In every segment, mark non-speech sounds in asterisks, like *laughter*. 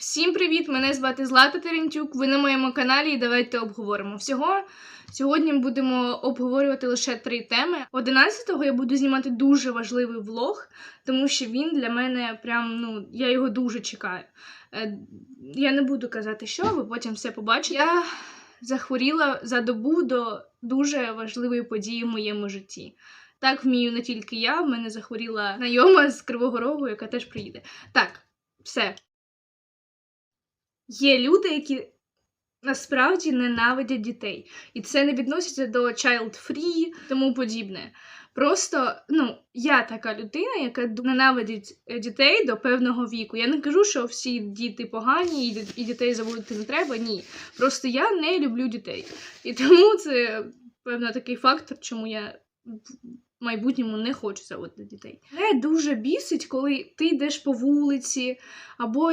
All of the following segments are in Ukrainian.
Всім привіт! Мене звати Злата Терентюк. Ви на моєму каналі і давайте обговоримо. Всього сьогодні будемо обговорювати лише три теми. 11-го я буду знімати дуже важливий влог, тому що він для мене прям ну я його дуже чекаю. Е, Я не буду казати, що ви потім все побачите. Я захворіла за добу до дуже важливої події в моєму житті. Так вмію не тільки я, в мене захворіла знайома з Кривого Рогу, яка теж приїде. Так, все. Є люди, які насправді ненавидять дітей. І це не відноситься до child free тому подібне. Просто ну, я така людина, яка ненавидить е, дітей до певного віку. Я не кажу, що всі діти погані і, дітей заводити не треба. Ні. Просто я не люблю дітей. І тому це певно такий фактор, чому я майбутньому не хочу заводити дітей. Мене дуже бісить, коли ти йдеш по вулиці, або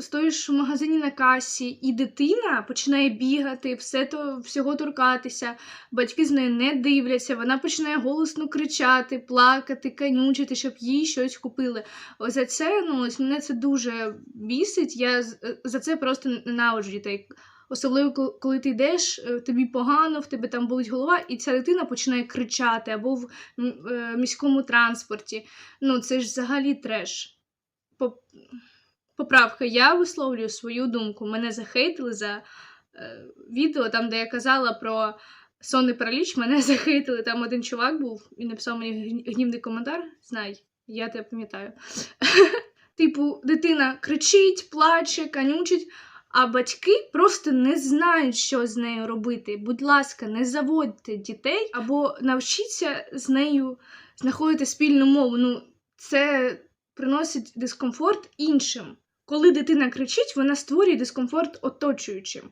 стоїш в магазині на касі, і дитина починає бігати, все то всього торкатися, батьки з нею не дивляться, вона починає голосно кричати, плакати, канючити, щоб їй щось купили. За це ну ось мене це дуже бісить. Я за це просто ненавиджу дітей. Особливо, коли ти йдеш, е, тобі погано, в тебе там болить голова, і ця дитина починає кричати або в е, міському транспорті. Ну, це ж взагалі треш. Поправка, я висловлюю свою думку. Мене захейтили за е, відео, там, де я казала про сонний параліч, мене *laughs* захейтили. Там один чувак був і написав мені гнівний коментар. Знай, я тебе пам'ятаю. *laughs* Типу, дитина кричить, плаче, канючить, а батьки просто не знають, що з нею робити. Будь ласка, не заводьте дітей або навчіться з нею знаходити спільну мову. Ну, це приносить дискомфорт іншим. Коли дитина кричить, вона створює дискомфорт оточуючим.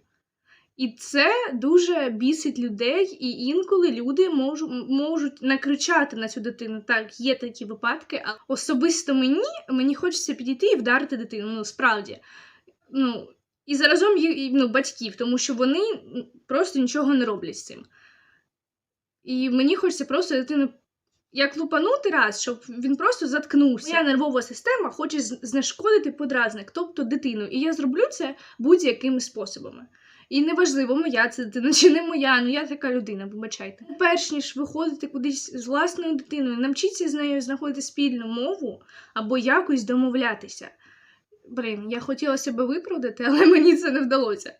І це дуже бісить людей, і інколи люди можуть, можуть накричати на цю дитину. Так, є такі випадки, а особисто мені мені хочеться підійти і вдарити дитину. Ну, справді. Ну, і заразом ну, батьків, тому що вони просто нічого не роблять з цим. І мені хочеться просто дитину як лупанути раз, щоб він просто заткнувся. Моя нервова система хоче знешкодити подразник, тобто дитину. І я зроблю це будь-якими способами. І неважливо, моя це дитина чи не моя, ну я така людина, вибачайте. Перш ніж виходити кудись з власною дитиною, навчіться з нею знаходити спільну мову або якось домовлятися. Блін, я хотіла себе виправдати, *laughs* але мені це не вдалося.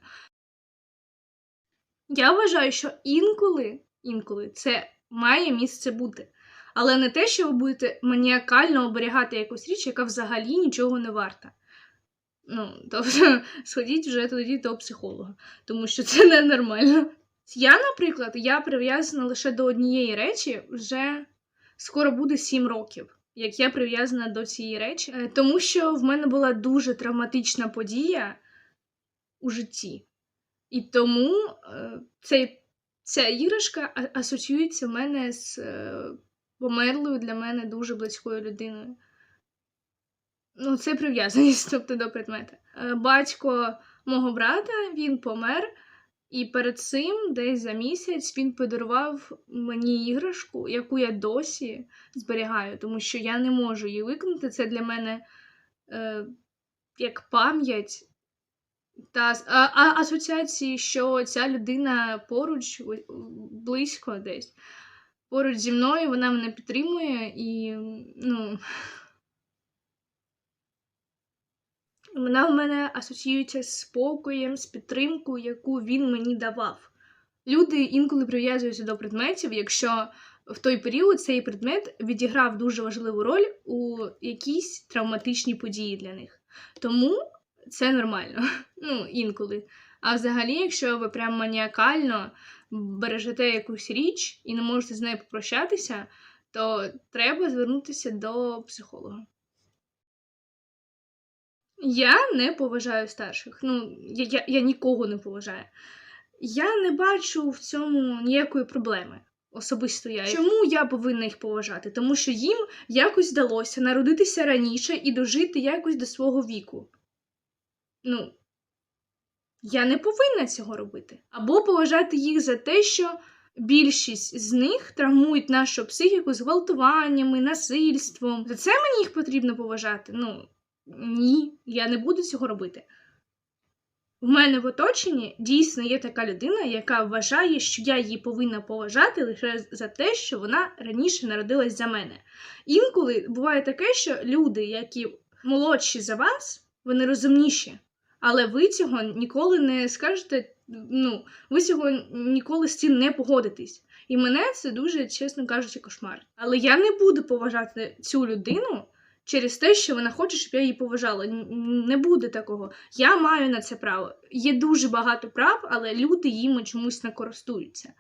Я вважаю, що інколи, інколи це має місце бути. Але не те, що ви будете маніакально оберігати якусь річ, яка взагалі нічого не варта. Ну, *laughs* тобто, сходіть вже тоді до психолога, тому що це ненормально. Я, наприклад, я прив'язана лише до однієї речі вже скоро буде 7 років, як я прив'язана до цієї речі, Е, тому що в мене була дуже травматична подія у житті. І тому е, цей, ця іграшка асоціюється в мене з е, померлою для мене дуже близькою людиною. Ну, це прив'язаність, *laughs* тобто до предмета. Батько мого брата він помер, і перед цим, десь за місяць, він подарував мені іграшку, яку я досі зберігаю, тому що я не можу її виконати. Це для мене е, як пам'ять та а, а, асоціації, що ця людина поруч, близько десь. Поруч зі мною вона мене підтримує і ну. Вона в мене асоціюється з спокоєм, з підтримкою, яку він мені давав. Люди інколи прив'язуються до предметів, якщо в той період цей предмет відіграв дуже важливу роль у якійсь травматичній події для них. Тому це нормально. *laughs* Ну, інколи. А взагалі, якщо ви прям маніакально бережете якусь річ і не можете з нею попрощатися, то треба звернутися до психолога. Я не поважаю старших. Ну, я, я, я нікого не поважаю. Я не бачу в цьому ніякої проблеми. Особисто я. Чому я повинна їх поважати? Тому що їм якось вдалося народитися раніше і дожити якось до свого віку. Ну, я не повинна цього робити. Або поважати їх за те, що більшість з них травмують нашу психіку зґвалтуваннями, насильством. За це мені їх потрібно поважати. Ну, ні, я не буду цього робити. В мене в оточенні дійсно є така людина, яка вважає, що я її повинна поважати лише за те, що вона раніше народилась за мене. Інколи буває таке, що люди, які молодші за вас, вони розумніші, але ви цього ніколи не скажете. Ну, ви цього ніколи з цим не погодитесь. І мене це дуже, чесно кажучи, кошмар. Але я не буду поважати цю людину через те, що вона хоче, щоб я її поважала. Не буде такого. Я маю на це право. Є дуже багато прав, але люди їм чомусь не користуються.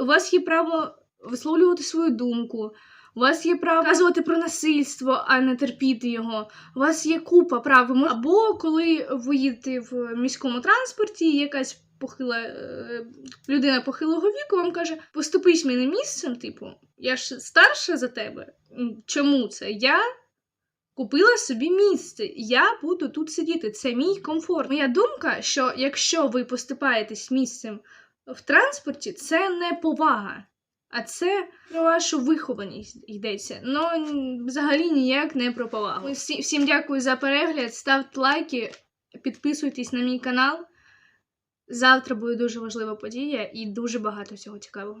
У вас є право висловлювати свою думку. У вас є право казувати про насильство, а не терпіти його. У вас є купа прав. Або коли ви їдете в міському транспорті, якась похила е, людина похилого віку вам каже: поступись мене місцем, типу, я ж старша за тебе. Чому це? Я купила собі місце, я буду тут сидіти. Це мій комфорт. Моя думка, що якщо ви поступаєтесь місцем в транспорті, це не повага. А це про вашу вихованість йдеться. Ну, взагалі ніяк не про повагу. Всі, всім дякую за перегляд. Ставте лайки, підписуйтесь на мій канал. Завтра буде дуже важлива подія і дуже багато всього цікавого.